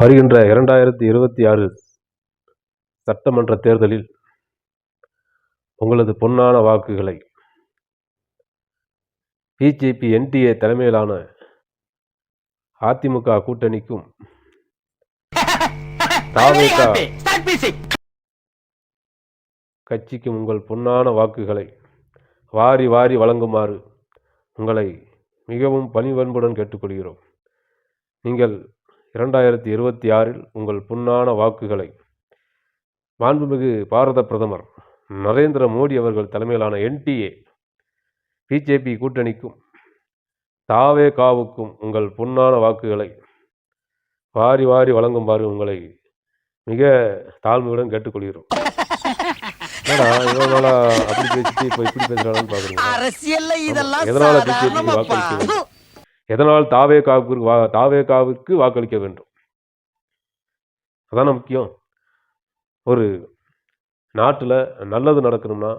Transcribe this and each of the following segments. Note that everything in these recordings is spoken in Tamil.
வருகின்ற இரண்டாயிரத்தி இருபத்தி ஆறு சட்டமன்ற தேர்தலில் உங்களது பொன்னான வாக்குகளை பிஜேபி என்டிஏ தலைமையிலான அதிமுக கூட்டணிக்கும் கட்சிக்கும் உங்கள் பொன்னான வாக்குகளை வாரி வாரி வழங்குமாறு உங்களை மிகவும் பணிவன்புடன் கேட்டுக்கொள்கிறோம். நீங்கள் இரண்டாயிரத்தி இருபத்தி ஆறில் உங்கள் பொன்னான வாக்குகளை. மாண்புமிகு பாரத பிரதமர் நரேந்திர மோடி அவர்கள் தலைமையிலான என்டிஏ பிஜேபி கூட்டணிக்கும் தாவே காவுக்கும் உங்கள் பொன்னான வாக்குகளை வாரி வாரி வழங்குமாறு உங்களை மிக தாழ்மையுடன் கேட்டுக்கொள்கிறோம். என்னடா இவ்வளோ நாளா அப்படி பேசிட்டு இப்போ இப்படி அரசியல்ல இதெல்லாம் எதனால பிஜேபிக்கு சாதாரணமாப்பா. எதனால் தாவே வா தாவேகாவுக்கு வாக்களிக்க வேண்டும்? அதான முக்கியம். ஒரு நாட்டில் நல்லது நடக்கணும்னா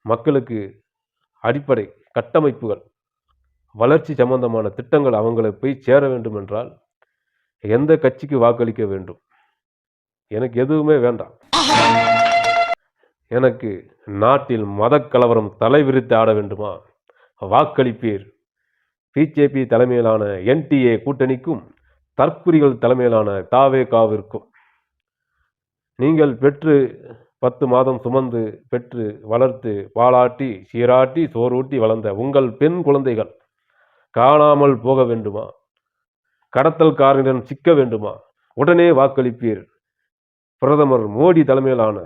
மக்களுக்கு அடிப்படை கட்டமைப்புகள் வளர்ச்சி சம்பந்தமான திட்டங்கள் அவங்களை போய் சேர வேண்டும் என்றால் எந்த கட்சிக்கு வாக்களிக்க வேண்டும்? எனக்கு எதுவுமே வேண்டாம். எனக்கு நாட்டில் மதக் கலவரம் தலைவிரித்து ஆட வேண்டுமா? வாக்களிப்பீர். பிஜேபி தலைமையிலான என்டிஏ கூட்டணிக்கும் தற்குறிகள் தலைமையிலான தாவேகாவிற்கும். நீங்கள் பெற்று பத்து மாதம் சுமந்து பெற்று வளர்த்து பாலாட்டி சீராட்டி சோறூட்டி வளர்ந்த உங்கள் பெண் குழந்தைகள் காணாமல் போக வேண்டுமா? கடத்தல்காரனிடம் சிக்க வேண்டுமா? உடனே வாக்களிப்பீர். பிரதமர் மோடி தலைமையிலான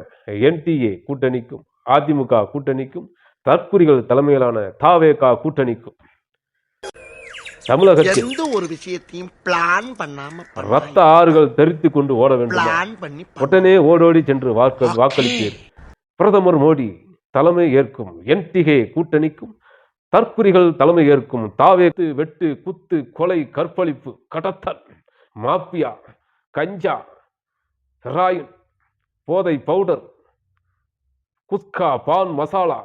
என்டிஏ கூட்டணிக்கும் அதிமுக கூட்டணிக்கும் தற்குறிகள் தலைமையிலான தாவேகா கூட்டணிக்கும். தமிழகத்தில் எந்த ஒரு விஷயத்தையும் பிளான் பண்ணாம ரத்த ஆறுகள் தெரித்து கொண்டு ஓட வேண்டுமா. பிளான் பண்ணி. உடனே ஓடோடி சென்று வாக்க வாக்களிப்பீர் பிரதமர் மோடி தலைமை ஏற்கும். என்டிகே கூட்டணிக்கும் தற்குறிகள் தலைமை ஏற்கும். தாவேத்து வெட்டு குத்து கொலை கற்பழிப்பு கடத்தல் மாப்பியா கஞ்சா ஹெராயின் போதை பவுடர் குஸ்கா பான் மசாலா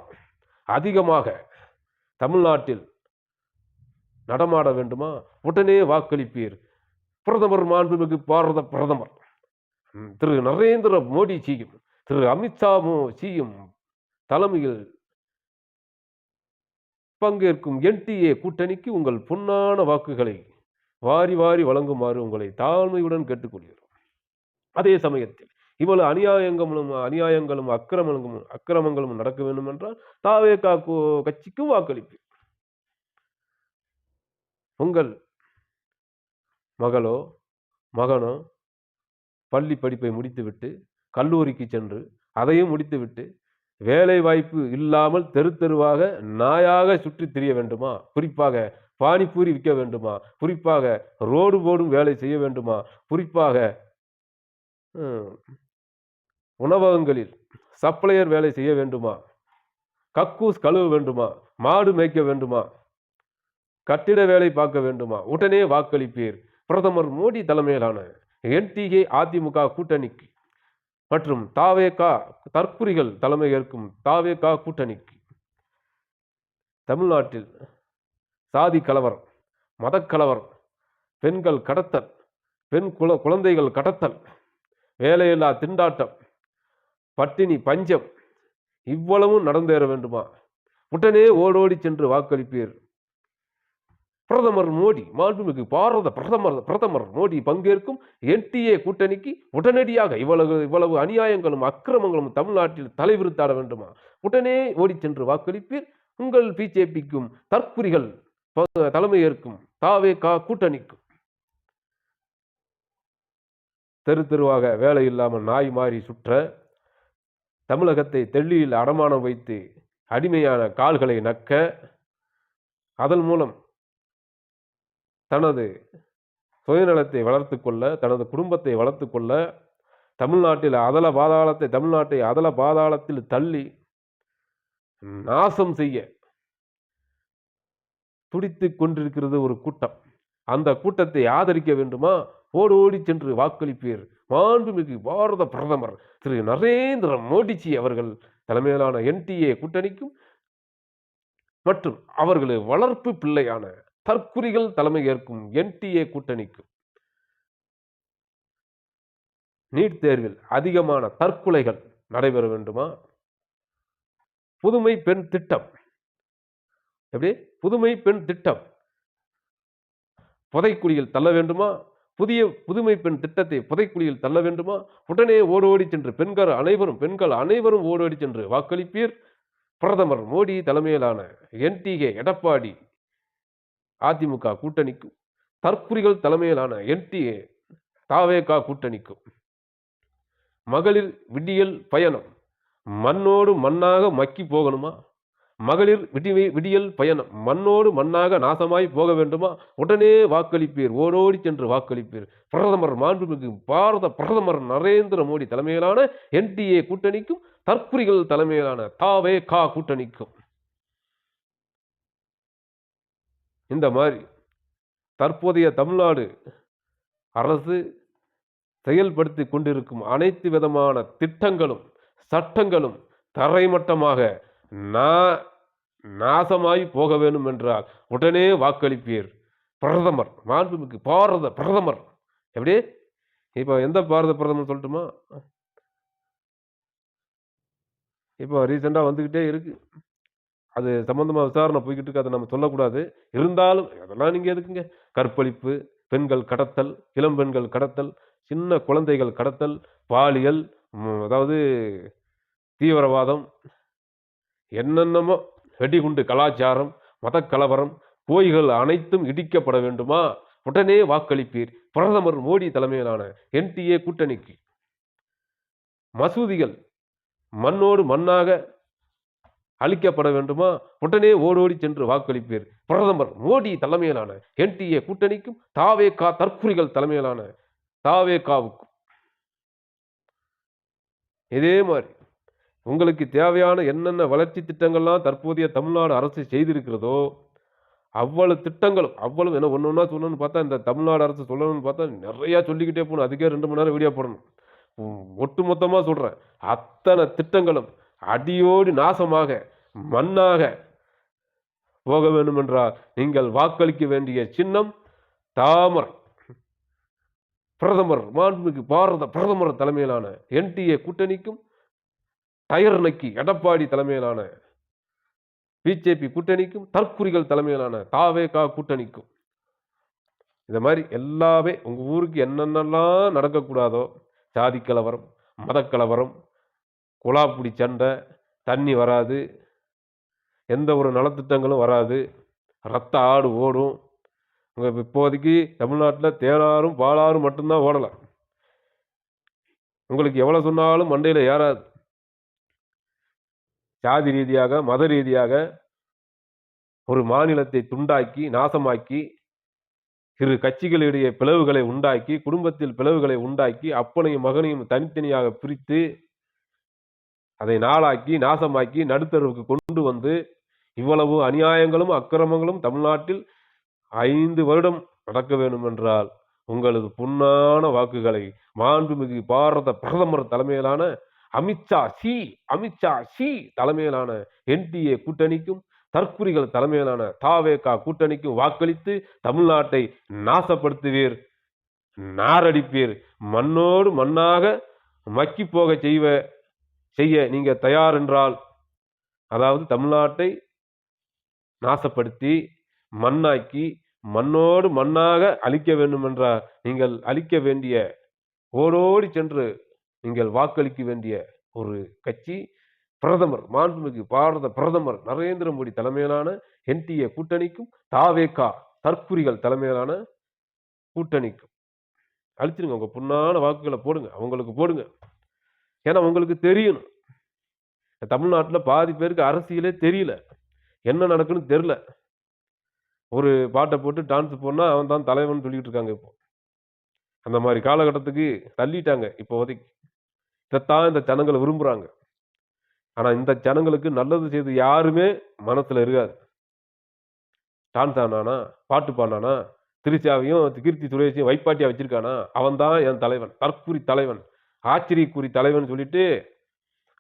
அதிகமாக தமிழ்நாட்டில் நடமாட வேண்டுமா? உடனே வாக்களிப்பீர். பிரதமர் மாண்புமிகு பாரத பிரதமர். திரு நரேந்திர மோடி ஜியும் திரு அமித்ஷா மோ- ஜியும் தலைமையில் பங்கேற்கும் என்டிஏ கூட்டணிக்கு உங்கள் பொன்னான வாக்குகளை வாரி வாரி வழங்குமாறு உங்களை தாழ்மையுடன் கேட்டுக்கொள்கிறோம். அதே சமயத்தில் இவ்வளவு அநியாயங்களும் அநியாயங்களும் அக்கிரமங்களும் அக்கிரமங்களும் நடக்க வேண்டும் என்றால் தாவே காக்கு கட்சிக்கும் வாக்களிப்பு உங்கள் மகளோ மகனோ பள்ளி படிப்பை முடித்துவிட்டு கல்லூரிக்கு சென்று அதையும் முடித்துவிட்டு வேலை வாய்ப்பு இல்லாமல் தெரு தெருவாக நாயாக சுற்றித் திரிய வேண்டுமா? குறிப்பாக பானிபூரி விற்க வேண்டுமா? குறிப்பாக ரோடு போடும் வேலை செய்ய வேண்டுமா? குறிப்பாக உணவகங்களில் சப்ளையர் வேலை செய்ய வேண்டுமா? கக்கூஸ் கழுவ வேண்டுமா? மாடு மேய்க்க வேண்டுமா? கட்டிட வேலை பார்க்க வேண்டுமா? உடனே வாக்களிப்பீர். பிரதமர் மோடி தலைமையிலான என்டிஏ அதிமுக கூட்டணிக்கு மற்றும் தாவேகா தற்குறிகள் தலைமை ஏற்கும் தாவேகா கூட்டணிக்கு. தமிழ்நாட்டில் சாதி கலவரம் மதக்கலவரம் பெண்கள் கடத்தல் பெண் குல குழந்தைகள் கடத்தல் வேலையில்லா திண்டாட்டம் பட்டினி பஞ்சம் இவ்வளவும் நடந்தேற வேண்டுமா? உடனே ஓடோடி சென்று வாக்களிப்பீர். பிரதமர் மோடி மாண்புமிகு பாரத பிரதமர் பிரதமர் மோடி பங்கேற்கும் என்டிஏ கூட்டணிக்கு உடனடியாக இவ்வளவு இவ்வளவு அநியாயங்களும் அக்கிரமங்களும் தமிழ்நாட்டில் தலைவிருத்தாட வேண்டுமா? உடனே ஓடி சென்று வாக்களிப்பீர். உங்கள் பிஜேபிக்கும் தற்குறிகள் தலைமையேற்கும் தாவே கா கூட்டணிக்கும். தெரு தெருவாக வேலை இல்லாமல் நாய் மாறி சுற்ற தமிழகத்தை தெள்ளியில் அடமானம் வைத்து அடிமையான கால்களை நக்க அதன் மூலம் தனது சுயநலத்தை வளர்த்து கொள்ள தனது குடும்பத்தை வளர்த்து கொள்ள தமிழ்நாட்டில் அதல பாதாளத்தை தமிழ்நாட்டை அதல பாதாளத்தில் தள்ளி நாசம் செய்ய துடித்து கொண்டிருக்கிறது ஒரு கூட்டம். அந்த கூட்டத்தை ஆதரிக்க வேண்டுமா? ஓடி ஓடி சென்று வாக்களிப்பீர். மாண்புமிகு பாரத பிரதமர் திரு. நரேந்திர மோடிஜி அவர்கள் தலைமையிலான என்டிஏ கூட்டணிக்கும் மற்றும் அவர்களது வளர்ப்பு பிள்ளையான தற்குறிகள் தலைமை ஏற்கும் என்டிஏ கூட்டணிக்கும் நீட் தேர்வில் அதிகமான தற்கொலைகள் நடைபெற வேண்டுமா? புதுமை பெண் திட்டம். எப்படி? புதுமை பெண் திட்டம். புதைக்குழியில் தள்ள வேண்டுமா? புதிய புதுமை பெண் திட்டத்தை புதைக்குழியில் தள்ள வேண்டுமா? உடனே ஓடோடி சென்று பெண்கள் அனைவரும் பெண்கள் அனைவரும் ஓடோடி சென்று வாக்களிப்பீர். பிரதமர் மோடி தலைமையிலான என்டிஏ எடப்பாடி அதிமுக கூட்டணிக்கும் தற்குறிகள் தலைமையிலான என்டிஏ தாவேகா கூட்டணிக்கும். மகளிர் விடியல் பயணம். மண்ணோடு மண்ணாக மக்கி போகணுமா? மகளிர் விடிவை விடியல் பயணம். மண்ணோடு மண்ணாக நாசமாய் போக வேண்டுமா? உடனே வாக்களிப்பீர். ஓடோடி சென்று வாக்களிப்பீர். பிரதமர் மாண்புமிகு பாரத பிரதமர் நரேந்திர மோடி தலைமையிலான என்டிஏ கூட்டணிக்கும் தற்குறிகள் தலைமையிலான தாவே கா கூட்டணிக்கும். இந்த மாதிரி தற்போதைய தமிழ்நாடு அரசு செயல்படுத்தி கொண்டிருக்கும் அனைத்து விதமான திட்டங்களும் சட்டங்களும் தரைமட்டமாக நா நாசமாய் போக வேண்டும் என்றால் உடனே வாக்களிப்பீர். பிரதமர் மாண்புமிக்கு பாரத பிரதமர். எப்படி? இப்போ எந்த பாரத பிரதமர் சொல்லட்டுமா? இப்போ ரீசெண்டாக வந்துக்கிட்டே இருக்குது அது சம்பந்தமாக விசாரணை போய்கிட்டு இருக்கு அதை நம்ம சொல்லக்கூடாது. இருந்தாலும் அதெல்லாம் நீங்கள் எதுக்குங்க? கற்பழிப்பு பெண்கள் கடத்தல் இளம்பெண்கள் கடத்தல் சின்ன குழந்தைகள் கடத்தல் பாலியல் அதாவது தீவிரவாதம் என்னென்னமோ வெடிகுண்டு கலாச்சாரம் மதக்கலவரம் கோயில்கள் அனைத்தும் இடிக்கப்பட வேண்டுமா? உடனே வாக்களிப்பீர். பிரதமர் மோடி தலைமையிலான என்டிஏ கூட்டணிக்கு. மசூதிகள் மண்ணோடு மண்ணாக அழிக்கப்பட வேண்டுமா? உடனே ஓடோடி சென்று வாக்களிப்பீர். பிரதமர் மோடி தலைமையிலான என்டிஏ கூட்டணிக்கும் தாவேகா தற்குறிகள் தலைமையிலான தாவேகாவுக்கும் இதே மாதிரி உங்களுக்கு தேவையான என்னென்ன வளர்ச்சி திட்டங்கள்லாம் தற்போதைய தமிழ்நாடு அரசு செய்திருக்கிறதோ அவ்வளவு திட்டங்களும் அவ்வளவு என்ன ஒன்று ஒன்றா சொல்லணும்னு பார்த்தா இந்த தமிழ்நாடு அரசு சொல்லணும்னு பார்த்தா நிறையா சொல்லிக்கிட்டே போகணும். அதுக்கே ரெண்டு மணி நேரம் வீடியோ போடணும். ஒட்டு மொத்தமாக சொல்கிறேன் அத்தனை திட்டங்களும் அடியோடு நாசமாக மண்ணாக போக வேண்டும் என்றால் நீங்கள் வாக்களிக்க வேண்டிய சின்னம் தாமரை. பிரதமர் மாண்புமிகு பாரத பிரதமர் தலைமையிலான என்டிஏ கூட்டணிக்கும் டயர் நக்கி எடப்பாடி தலைமையிலான பிஜேபி கூட்டணிக்கும் தற்குறிகள் தலைமையிலான தாவேகா கூட்டணிக்கும். இந்த மாதிரி எல்லாமே உங்கள் ஊருக்கு என்னென்னலாம் நடக்கக்கூடாதோ சாதி கலவரம் மதக்கலவரம் குலாப்புடி சண்டை தண்ணி வராது எந்த ஒரு நலத்திட்டங்களும் வராது. ரத்த ஆடு ஓடும். உங்கள் இப்போதைக்கு தமிழ்நாட்டில் தேனாரும் பாலாரும் மட்டும்தான் ஓடலை. உங்களுக்கு எவ்வளோ சொன்னாலும் மண்டையில் ஏறாது. ஜாதி ரீதியாக மத ரீதியாக ஒரு மாநிலத்தை துண்டாக்கி நாசமாக்கி இரு கட்சிகளிடையே பிளவுகளை உண்டாக்கி குடும்பத்தில் பிளவுகளை உண்டாக்கி அப்பனையும் மகனையும் தனித்தனியாக பிரித்து அதை நாளாக்கி நாசமாக்கி நடுத்தருவுக்கு கொண்டு வந்து இவ்வளவு அநியாயங்களும் அக்கிரமங்களும் தமிழ்நாட்டில் ஐந்து வருடம் நடக்க வேண்டும் என்றால் உங்களது புண்ணான வாக்குகளை மாண்புமிகு பாரத பிரதமர் தலைமையிலான அமித்ஷா சி அமித்ஷா சி தலைமையிலான என்டிஏ கூட்டணிக்கும் தற்குறிகள் தலைமையிலான தாவேகா கூட்டணிக்கும் வாக்களித்து தமிழ்நாட்டை நாசப்படுத்துவீர் நாரடிப்பீர் மண்ணோடு மண்ணாக மக்கி போக செய்வ செய்ய நீங்க தயார் என்றால் அதாவது தமிழ்நாட்டை நாசப்படுத்தி மண்ணாக்கி மண்ணோடு மண்ணாக அழிக்க வேண்டும் என்றால் நீங்கள் அழிக்க வேண்டிய ஓடோடி சென்று நீங்கள் வாக்களிக்க வேண்டிய ஒரு கட்சி. பிரதமர் மாண்புமிகு பாரத பிரதமர் நரேந்திர மோடி தலைமையிலான என்டிஏ கூட்டணிக்கும் தாவேகா தற்குறிகள் தலைமையிலான கூட்டணிக்கும். அழிச்சிருங்க உங்க புண்ணான வாக்குகளை போடுங்க அவங்களுக்கு போடுங்க. ஏன்னா உங்களுக்கு தெரியணும். தமிழ்நாட்டில் பாதி பேருக்கு அரசியலே தெரியல. என்ன நடக்குன்னு தெரில. ஒரு பாட்டை போட்டு டான்ஸ் போனால் அவன் தான் தலைவன் சொல்லிட்டு இருக்காங்க இப்போ. அந்த மாதிரி காலகட்டத்துக்கு தள்ளிட்டாங்க இப்போதைக்கு. இதைத்தான் இந்த ஜனங்களை விரும்புகிறாங்க ஆனால் இந்த ஜனங்களுக்கு நல்லது செய்து யாருமே மனசில் இருக்காது. டான்ஸ் ஆனானா பாட்டு பாடினானா திருச்சாவையும் கீர்த்தி சுரேஷையும் வைப்பாட்டியா வச்சிருக்கானா? அவன் தான் என் தலைவன் தற்குறி தலைவன் ஆச்சரியக்குறி தலைவன் சொல்லிட்டு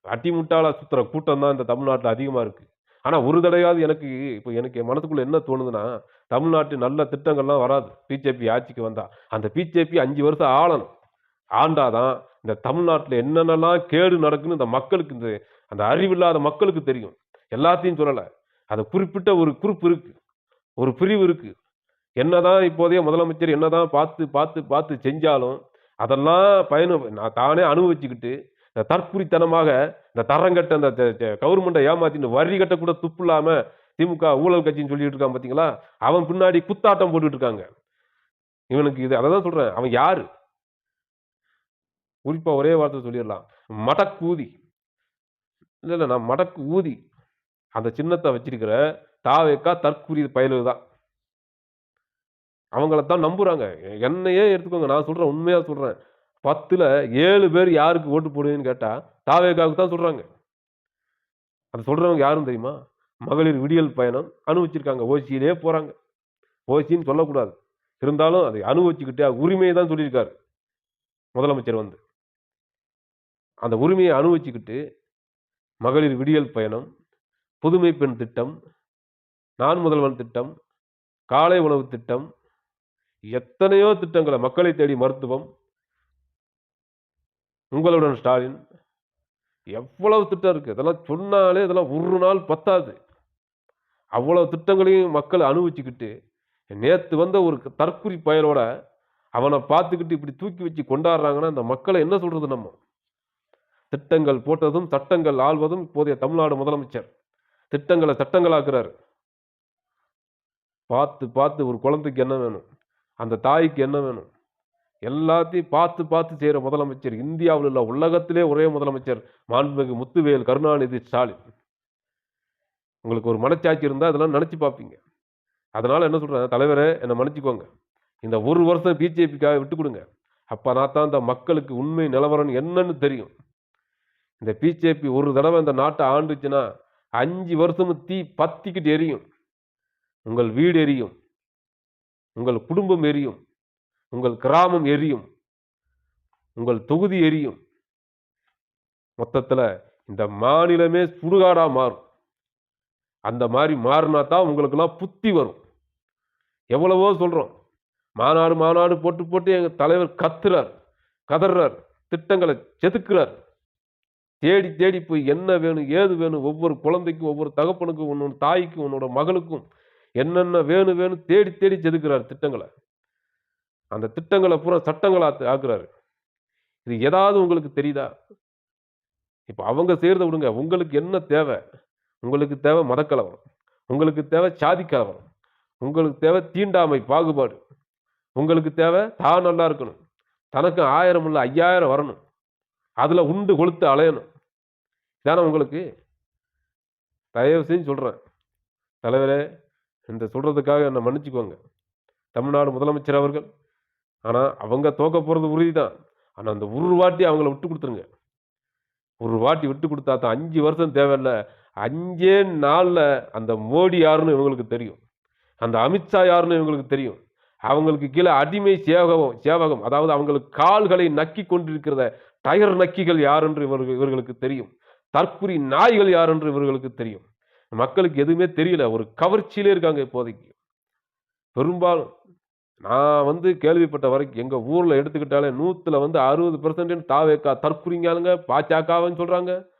அட்டிமுட்டால சுத்துற கூட்டம் தான் இந்த தமிழ்நாட்டில் அதிகமாக இருக்குது ஆனால் ஒரு தடையாவது எனக்கு இப்போ எனக்கு என் மனசுக்குள்ள என்ன தோணுதுன்னா தமிழ்நாட்டு நல்ல திட்டங்கள்லாம் வராது. பிஜேபி ஆட்சிக்கு வந்தால் அந்த பிஜேபி அஞ்சு வருஷம் ஆளணும். ஆண்டாதான் இந்த தமிழ்நாட்டில் என்னென்னலாம் கேடு நடக்குன்னு இந்த மக்களுக்கு இந்த அந்த அறிவில்லாத மக்களுக்கு தெரியும். எல்லாத்தையும் சொல்லலை. அது குறிப்பிட்ட ஒரு குரூப் இருக்குது ஒரு பிரிவு இருக்கு. என்னதான் இப்போதைய முதலமைச்சர் என்னதான் பார்த்து பார்த்து பார்த்து செஞ்சாலும் அதெல்லாம் பயணம் நான் தானே அனுபவிச்சுக்கிட்டு இந்த தற்குறித்தனமாக இந்த தரங்கட்ட அந்த கவர்மெண்ட்டை ஏமாத்தின்னு வரி கட்ட கூட துப்பு இல்லாமல் திமுக ஊழல் கட்சின்னு சொல்லிட்டு இருக்கான் பார்த்தீங்களா அவன் பின்னாடி குத்தாட்டம் போட்டுட்டு இருக்காங்க. இவனுக்கு இது அதை தான் சொல்றேன். அவன் யாரு? குறிப்பா ஒரே வார்த்தை சொல்லிடலாம். மடக்கூதி. இல்லை இல்லை நான் மடக்கு ஊதி. அந்த சின்னத்தை வச்சிருக்கிற தாவேக்கா தற்குறி பயலுக்கு தான். அவங்கள தான் நம்புகிறாங்க என்னையே எடுத்துக்கோங்க. நான் சொல்கிறேன் உண்மையாக சொல்கிறேன் பத்தில் ஏழு பேர் யாருக்கு ஓட்டு போடுவீங்கன்னு கேட்டால் தாவேக்காவுக்கு தான் சொல்கிறாங்க அதை சொல்கிறவங்க யாரும் தெரியுமா? மகளிர் விடியல் பயணம் அனுபவிச்சிருக்காங்க. ஓசியிலே போகிறாங்க ஓசின்னு சொல்லக்கூடாது. இருந்தாலும் அதை அனுபவிச்சுக்கிட்டே உரிமையை தான் சொல்லியிருக்காரு. முதலமைச்சர் வந்து. அந்த உரிமையை அனுபவிச்சுக்கிட்டு மகளிர் விடியல் பயணம் புதுமை பெண் திட்டம் நான் முதல்வன் திட்டம் காலை உணவு திட்டம் எத்தனையோ திட்டங்களை மக்களை தேடி மருத்துவம் உங்களுடன் ஸ்டாலின். எவ்வளவு திட்டம் இருக்குது இதெல்லாம் சொன்னாலே இதெல்லாம் ஒரு நாள் பத்தாது. அவ்வளவு திட்டங்களையும் மக்கள் அனுபவிச்சுக்கிட்டு நேற்று வந்த ஒரு தற்குறி பயலோட அவனை பார்த்துக்கிட்டு இப்படி தூக்கி வச்சு கொண்டாடுறாங்கன்னா அந்த மக்களை என்ன சொல்கிறது நம்ம? திட்டங்கள் போட்டதும் சட்டங்கள் ஆள்வதும் இப்போதைய தமிழ்நாடு முதலமைச்சர். திட்டங்களை சட்டங்களாக்குறாரு. பார்த்து பார்த்து ஒரு குழந்தைக்கு என்ன வேணும்? அந்த தாய்க்கு என்ன வேணும்? எல்லாத்தையும் பார்த்து பார்த்து செய்கிற முதலமைச்சர். இந்தியாவில் உள்ள உலகத்திலே ஒரே முதலமைச்சர் மாண்புமிகு முத்துவேல் கருணாநிதி ஸ்டாலின். உங்களுக்கு ஒரு மனச்சாட்சி இருந்தால் அதெல்லாம் நினச்சி பார்ப்பீங்க. அதனால் என்ன சொல்கிறேன் தலைவரே என்னை மன்னிச்சிக்கோங்க. இந்த ஒரு வருஷம் பிஜேபிக்காக விட்டு கொடுங்க. அப்போ நான் தான் இந்த மக்களுக்கு உண்மை நிலவரம் என்னன்னு தெரியும். இந்த பிஜேபி ஒரு தடவை இந்த நாட்டை ஆண்டுச்சுன்னா அஞ்சு வருஷமும் தீ பத்திக்கிட்டு எரியும். உங்கள் வீடு எரியும். உங்கள் குடும்பம் எரியும். உங்கள் கிராமம் எரியும். உங்கள் தொகுதி எரியும். மொத்தத்தில் இந்த மாநிலமே சுடுகாடாக மாறும். அந்த மாதிரி மாறினா தான் உங்களுக்கெல்லாம் புத்தி வரும். எவ்வளவோ சொல்கிறோம் மாநாடு மாநாடு போட்டு போட்டு எங்கள் தலைவர் கத்துறார் கதறார் திட்டங்களை செதுக்குறார். தேடி தேடி போய் என்ன வேணும் ஏது வேணும் ஒவ்வொரு குழந்தைக்கும் ஒவ்வொரு தகப்பனுக்கும் உன்னோட தாய்க்கும் உன்னோட மகளுக்கும் என்னென்ன வேணும் வேணும் தேடி தேடி செதுக்கிறார் திட்டங்களை. அந்த திட்டங்களை பூரா சட்டங்களா ஆக்குறாரு. இது ஏதாவது உங்களுக்கு தெரியுதா? இப்போ அவங்க செய்கிறத விடுங்க. உங்களுக்கு என்ன தேவை? உங்களுக்கு தேவை மதக்கலவரம். உங்களுக்கு தேவை சாதி கலவரம் உங்களுக்கு தேவை தீண்டாமை பாகுபாடு. உங்களுக்கு தேவை தான் நல்லா இருக்கணும். தனக்கு ஆயிரம் இல்லை ஐயாயிரம் வரணும். அதில் உண்டு கொளுத்து அலையணும். இதானே உங்களுக்கு? தயவு செஞ்சு சொல்கிறேன் தலைவரே இந்த சொல்கிறதுக்காக என்னை மன்னிச்சுக்கோங்க. தமிழ்நாடு முதலமைச்சர் அவர்கள் ஆனால் அவங்க தோக்க போகிறது உறுதி தான் ஆனால் அந்த ஒரு வாட்டி அவங்கள விட்டு கொடுத்துருங்க. ஒரு வாட்டி விட்டு கொடுத்தா தான் அஞ்சு வருஷம் தேவையில்லை. அஞ்சே நாளில் அந்த மோடி யாருன்னு இவங்களுக்கு தெரியும். அந்த அமித்ஷா யாருன்னு இவங்களுக்கு தெரியும். அவங்களுக்கு கீழே அடிமை சேவகம் சேவகம் அதாவது அவங்களுக்கு கால்களை நக்கி கொண்டிருக்கிறத டயர் நக்கிகள் யார் என்று இவர்கள் இவர்களுக்கு தெரியும். தற்குறி நாய்கள் யாரென்று இவர்களுக்கு தெரியும். மக்களுக்கு எதுவுமே தெரியல. ஒரு கவர்ச்சியிலே இருக்காங்க இப்போதைக்கு. பெரும்பாலும் நான் வந்து கேள்விப்பட்ட வரைக்கும் எங்கள் ஊரில் எடுத்துக்கிட்டாலே நூற்றுல வந்து அறுபது பெர்சன்ட் தாவேக்கா தற்குறிங்காளுங்க பாச்சாக்காவன்னு சொல்கிறாங்க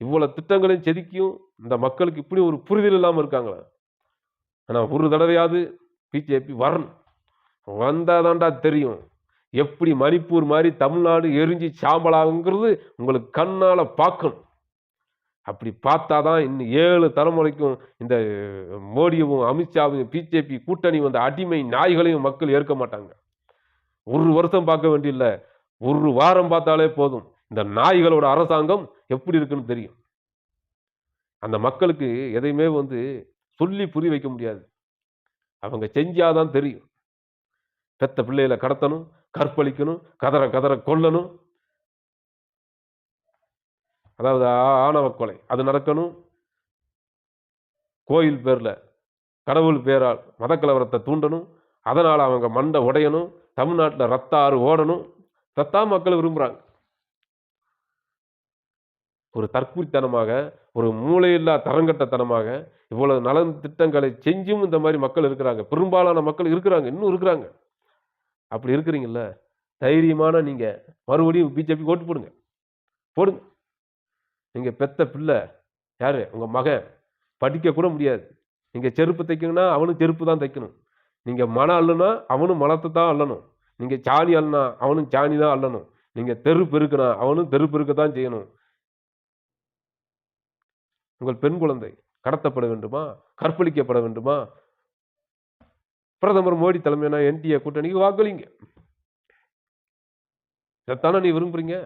இவ்வளோ திட்டங்களையும் செதுக்கியும் இந்த மக்களுக்கு இப்படி ஒரு புரிதல் இல்லாமல் இருக்காங்களே. ஆனால் ஒரு தடவையாவது பிஜேபி வரணும். வந்தால் தாண்டா தெரியும். எப்படி மணிப்பூர் மாதிரி தமிழ்நாடு எரிஞ்சு சாம்பலாகுங்கிறது உங்களுக்கு கண்ணால் பார்க்கணும் அப்படி பார்த்தா தான் இன்னும் ஏழு தலைமுறைக்கும் இந்த மோடியும் அமித்ஷாவும் பிஜேபி கூட்டணி வந்த அடிமை நாய்களையும் மக்கள் ஏற்க மாட்டாங்க. ஒரு வருஷம் பார்க்க வேண்டியில்லை. ஒரு வாரம் பார்த்தாலே போதும். இந்த நாய்களோட அரசாங்கம் எப்படி இருக்குன்னு தெரியும். அந்த மக்களுக்கு எதையுமே வந்து சொல்லி புரிய வைக்க முடியாது. அவங்க செஞ்சாதான் தெரியும். பெத்த பிள்ளைகளை கடத்தணும் கற்பழிக்கணும் கதற கதற கொல்லணும். அதாவது ஆ- ஆணவ கொலை. அது நடக்கணும். கோயில் பேரில் கடவுள் பேரால் மதக்கலவரத்தை தூண்டணும். அதனால் அவங்க மண்டை உடையணும். தமிழ்நாட்டில் ரத்த ஆறு ஓடணும். ரத்தா மக்கள் விரும்புகிறாங்க ஒரு தற்குறித்தனமாக ஒரு மூளையில்லா தரங்கட்டத்தனமாக இவ்வளவு நலன் திட்டங்களை செஞ்சும் இந்த மாதிரி மக்கள் இருக்கிறாங்க. பெரும்பாலான மக்கள் இருக்கிறாங்க. இன்னும் இருக்கிறாங்க. அப்படி இருக்கிறீங்கல்ல? தைரியமான நீங்கள் மறுபடியும் பிஜேபி ஓட்டு போடுங்க. போடுங்க. நீங்கள் பெத்த பிள்ளை யார்? உங்கள் மகன். படிக்க கூட முடியாது. நீங்கள் செருப்பு தைக்கணும்னா அவனும் செருப்பு தான் தைக்கணும். நீங்கள் மனம் அள்ளுனா அவனும் மனத்தை தான் அள்ளணும். நீங்கள் சாணி அள்ளினா அவனும் சாணி தான் அள்ளணும். நீங்கள் தெரு பெருக்கினா அவனும் தெரு பெருக்க தான் செய்யணும். உங்கள் பெண் குழந்தை கடத்தப்பட வேண்டுமா? கற்பழிக்கப்பட வேண்டுமா? பிரதமர் மோடி தலைமையான என்டிஏ கூட்டணிக்கு வாக்களிங்க. இதைத்தானே நீ விரும்புறீங்க?